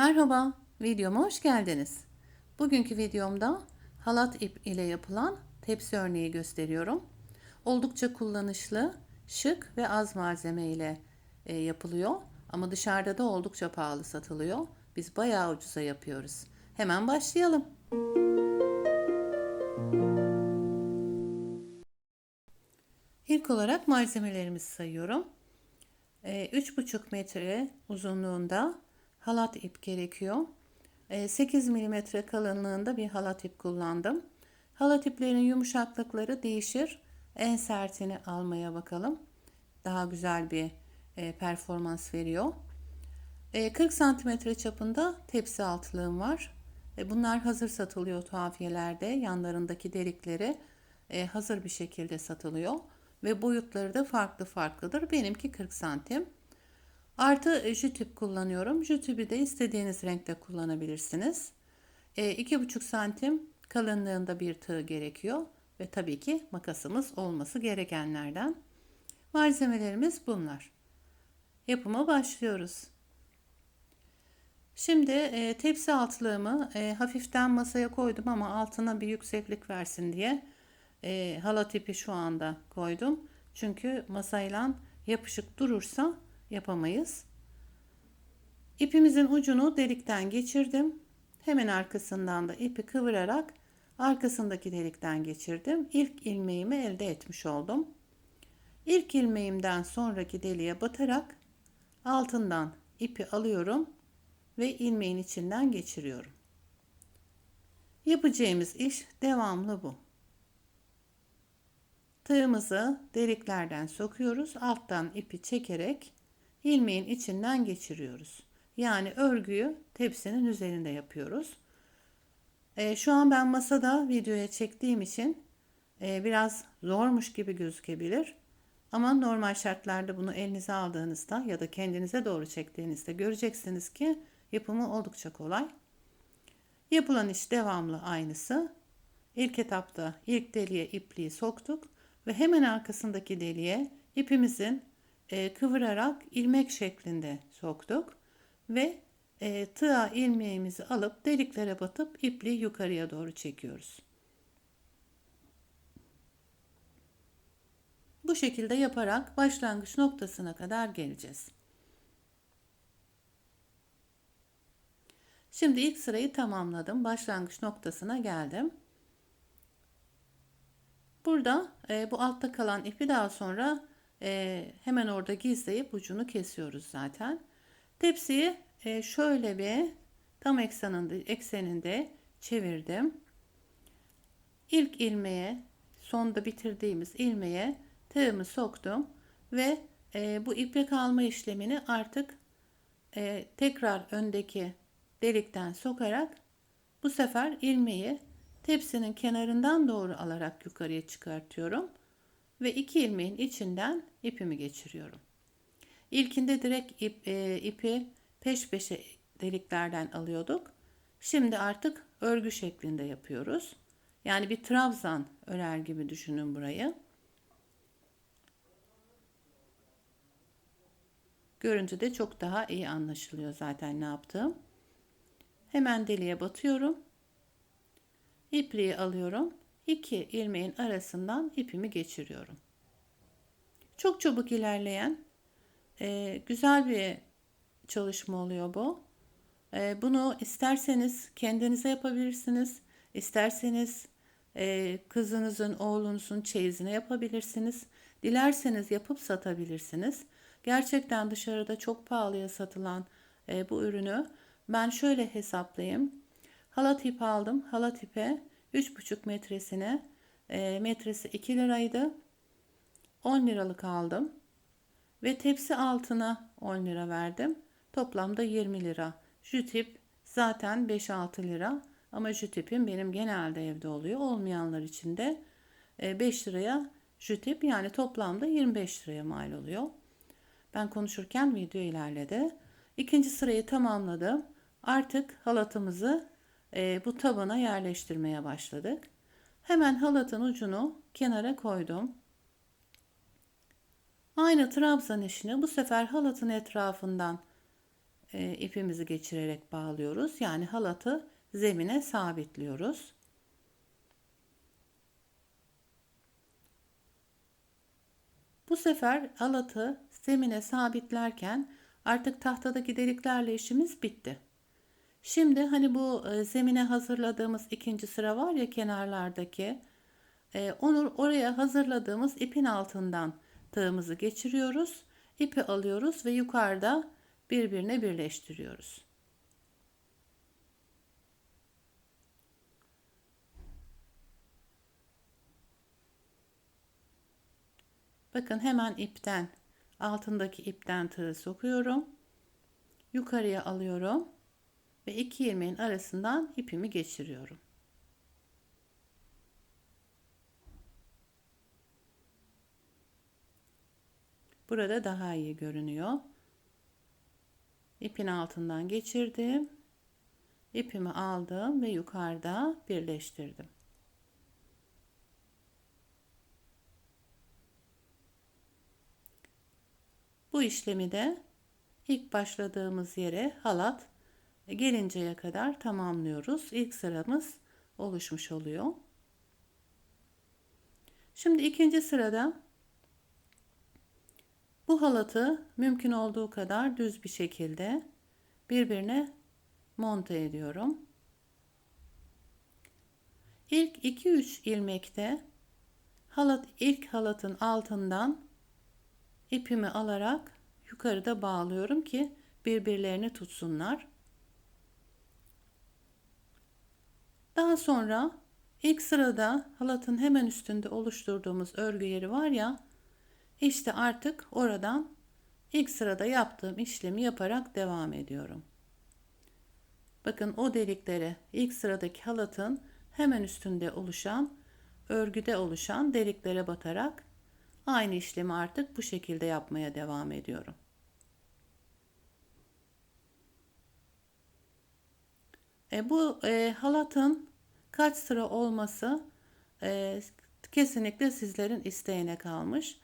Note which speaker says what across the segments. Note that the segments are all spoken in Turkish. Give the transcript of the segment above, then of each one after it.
Speaker 1: Merhaba, videoma hoş geldiniz. Bugünkü videomda halat ip ile yapılan tepsi örneği gösteriyorum. Oldukça kullanışlı, şık ve az malzeme ile e, yapılıyor. Ama dışarıda da oldukça pahalı satılıyor. Biz bayağı ucuza yapıyoruz. Hemen başlayalım. İlk olarak malzemelerimizi sayıyorum. E, 3,5 metre uzunluğunda halat ip gerekiyor. 8 mm kalınlığında bir halat ip kullandım. Halat iplerin yumuşaklıkları değişir. En sertini almaya bakalım. Daha güzel bir e, performans veriyor. 40 cm çapında tepsi altlığım var. E, bunlar hazır satılıyor tuhafiyelerde. Yanlarındaki delikleri e, hazır bir şekilde satılıyor. Ve boyutları da farklı farklıdır. Benimki 40 santim. Artı jütüp kullanıyorum. Jütübü de istediğiniz renkte kullanabilirsiniz. E, 2,5 santim kalınlığında bir tığ gerekiyor. Ve tabii ki makasımız olması gerekenlerden. Malzemelerimiz bunlar. Yapıma başlıyoruz. Şimdi e, tepsi altlığımı e, hafiften masaya koydum ama altına bir yükseklik versin diye e, halat ipi şu anda koydum. Çünkü masayla yapışık durursa yapamayız. İpimizin ucunu delikten geçirdim. Hemen arkasından da ipi kıvırarak arkasındaki delikten geçirdim. İlk ilmeğimi elde etmiş oldum. İlk ilmeğimden sonraki deliğe batarak altından ipi alıyorum ve ilmeğin içinden geçiriyorum. Yapacağımız iş devamlı bu. Tığımızı deliklerden sokuyoruz. Alttan ipi çekerek ilmeğin içinden geçiriyoruz. Yani örgüyü tepsinin üzerinde yapıyoruz. E, şu an ben masada videoya çektiğim için e, biraz zormuş gibi gözükebilir. Ama normal şartlarda bunu elinize aldığınızda ya da kendinize doğru çektiğinizde göreceksiniz ki yapımı oldukça kolay. Yapılan iş devamlı aynısı. İlk etapta ilk deliğe ipliği soktuk ve hemen arkasındaki deliğe ipimizin e, kıvırarak ilmek şeklinde soktuk ve e, tığa ilmeğimizi alıp deliklere batıp ipliği yukarıya doğru çekiyoruz. Bu şekilde yaparak başlangıç noktasına kadar geleceğiz. Şimdi ilk sırayı tamamladım. Başlangıç noktasına geldim. Burada e, bu altta kalan ipi daha sonra e, hemen orada gizleyip ucunu kesiyoruz zaten. Tepsiyi e, şöyle bir tam ekseninde, ekseninde çevirdim. İlk ilmeğe sonda bitirdiğimiz ilmeğe tığımı soktum ve e, bu ipek alma işlemini artık e, tekrar öndeki delikten sokarak bu sefer ilmeği tepsinin kenarından doğru alarak yukarıya çıkartıyorum ve iki ilmeğin içinden ipimi geçiriyorum. İlkinde direkt ip, e, ipi peş peşe deliklerden alıyorduk. Şimdi artık örgü şeklinde yapıyoruz. Yani bir trabzan örer gibi düşünün burayı. Görüntüde çok daha iyi anlaşılıyor zaten ne yaptığım. Hemen deliğe batıyorum. İpliği alıyorum. İki ilmeğin arasından ipimi geçiriyorum. Çok çabuk ilerleyen e, güzel bir çalışma oluyor bu. E, bunu isterseniz kendinize yapabilirsiniz. İsterseniz e, kızınızın, oğlunuzun çeyizine yapabilirsiniz. Dilerseniz yapıp satabilirsiniz. Gerçekten dışarıda çok pahalıya satılan bu ürünü ben şöyle hesaplayayım. Halat ip aldım. Halat ipe 3,5 metresine e, metresi 2 liraydı. 10 liralık aldım. Ve tepsi altına 10 lira verdim. Toplamda 20 lira. Jütip zaten 5-6 lira. Ama jütipim benim genelde evde oluyor. Olmayanlar için de 5 e, liraya jütip yani toplamda 25 liraya mal oluyor. Ben konuşurken video ilerledi. İkinci sırayı tamamladım. Artık halatımızı e, bu tabana yerleştirmeye başladık. Hemen halatın ucunu kenara koydum. Aynı trabzan işini bu sefer halatın etrafından e, ipimizi geçirerek bağlıyoruz. Yani halatı zemine sabitliyoruz. Bu sefer halatı zemine sabitlerken artık tahtadaki deliklerle işimiz bitti. Şimdi hani bu e, zemine hazırladığımız ikinci sıra var ya kenarlardaki e, onu oraya hazırladığımız ipin altından tığımızı geçiriyoruz. İpi alıyoruz ve yukarıda birbirine birleştiriyoruz. Bakın hemen ipten altındaki ipten tığı sokuyorum. Yukarıya alıyorum ve iki ilmeğin arasından ipimi geçiriyorum. Burada daha iyi görünüyor. İpin altından geçirdim. İpimi aldım ve yukarıda birleştirdim. Bu işlemi de ilk başladığımız yere halat gelinceye kadar tamamlıyoruz. İlk sıramız oluşmuş oluyor. Şimdi ikinci sırada bu halatı mümkün olduğu kadar düz bir şekilde birbirine monte ediyorum. İlk 2-3 ilmekte halat ilk halatın altından ipimi alarak yukarıda bağlıyorum ki birbirlerini tutsunlar. Daha sonra ilk sırada halatın hemen üstünde oluşturduğumuz örgü yeri var ya işte artık oradan ilk sırada yaptığım işlemi yaparak devam ediyorum. Bakın o deliklere ilk sıradaki halatın hemen üstünde oluşan örgüde oluşan deliklere batarak aynı işlemi artık bu şekilde yapmaya devam ediyorum. E, bu e, halatın kaç sıra olması e, kesinlikle sizlerin isteğine kalmış.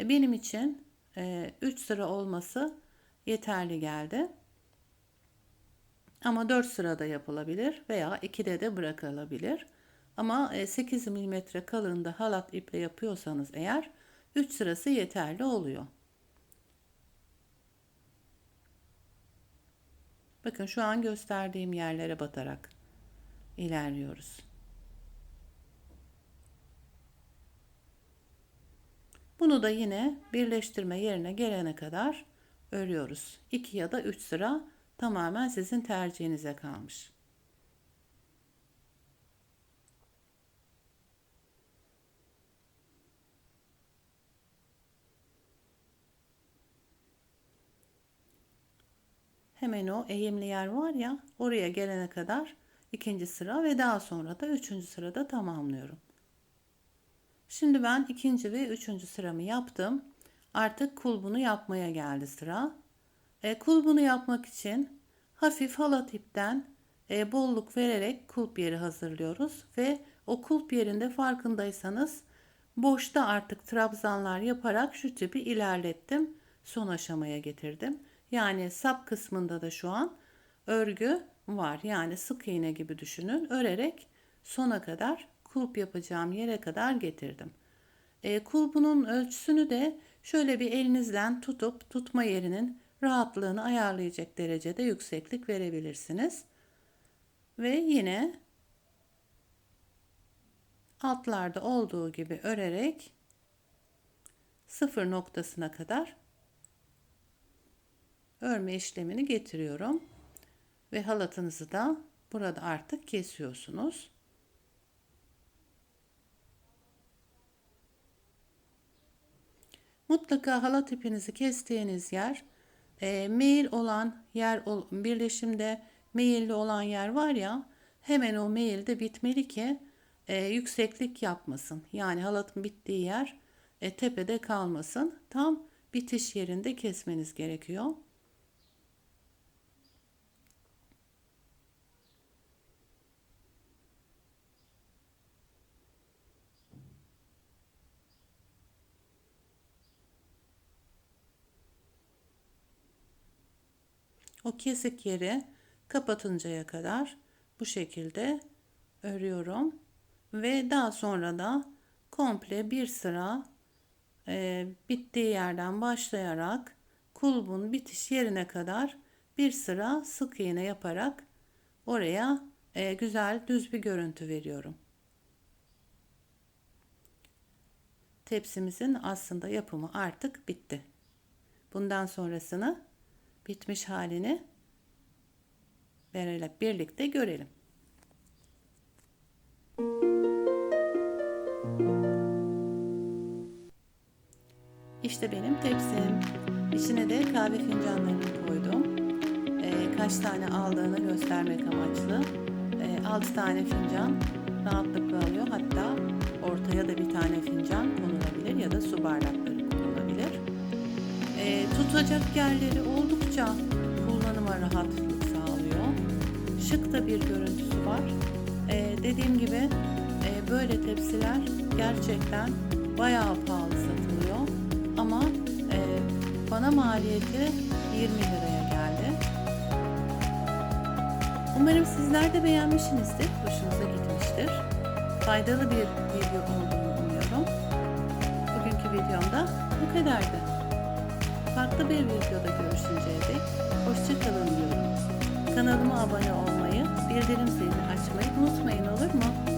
Speaker 1: E, benim için 3 e, sıra olması yeterli geldi. Ama 4 sırada yapılabilir veya 2'de de bırakılabilir. Ama 8 mm kalınlığında halat iple yapıyorsanız eğer 3 sırası yeterli oluyor. Bakın şu an gösterdiğim yerlere batarak ilerliyoruz. Bunu da yine birleştirme yerine gelene kadar örüyoruz. 2 ya da 3 sıra tamamen sizin tercihinize kalmış. Hemen o eğimli yer var ya oraya gelene kadar ikinci sıra ve daha sonra da üçüncü sırada tamamlıyorum. Şimdi ben ikinci ve üçüncü sıramı yaptım. Artık kulbunu yapmaya geldi sıra. E, kulbunu yapmak için hafif halat ipten e, bolluk vererek kulp yeri hazırlıyoruz ve o kulp yerinde farkındaysanız boşta artık trabzanlar yaparak şu tipi ilerlettim. Son aşamaya getirdim. Yani sap kısmında da şu an örgü var. Yani sık iğne gibi düşünün. Örerek sona kadar kulp yapacağım yere kadar getirdim. E, kulbunun ölçüsünü de şöyle bir elinizden tutup tutma yerinin rahatlığını ayarlayacak derecede yükseklik verebilirsiniz. Ve yine altlarda olduğu gibi örerek sıfır noktasına kadar örme işlemini getiriyorum. Ve halatınızı da burada artık kesiyorsunuz. Mutlaka halat ipinizi kestiğiniz yer e, meyil olan yer birleşimde meyilli olan yer var ya hemen o meyilde bitmeli ki e, yükseklik yapmasın. Yani halatın bittiği yer e, tepede kalmasın. Tam bitiş yerinde kesmeniz gerekiyor. O kesik yeri kapatıncaya kadar bu şekilde örüyorum ve daha sonra da komple bir sıra e, bittiği yerden başlayarak kulbun bitiş yerine kadar bir sıra sık iğne yaparak oraya e, güzel düz bir görüntü veriyorum. Tepsimizin aslında yapımı artık bitti. Bundan sonrasını bitmiş halini vererek birlikte görelim. İşte benim tepsim. İçine de kahve fincanlarını koydum. Ee, kaç tane aldığını göstermek amaçlı. Ee, 6 tane fincan rahatlıkla alıyor. Hatta ortaya da bir tane fincan konulabilir ya da su konulabilir. Ee, tutacak yerleri oldukça kullanıma rahatlık sağlıyor. Şık da bir görüntüsü var. Ee, dediğim gibi e, böyle tepsiler gerçekten bayağı pahalı satılıyor. Ama e, bana maliyeti 20 liraya geldi. Umarım sizler de beğenmişsinizdir. Hoşunuza gitmiştir. Faydalı bir video olduğunu umuyorum. Bugünkü videomda bu kadardı. Farklı bir videoda görüşünceye dek hoşçakalın diyorum. Kanalıma abone olmayı, bildirim zilini açmayı unutmayın olur mu?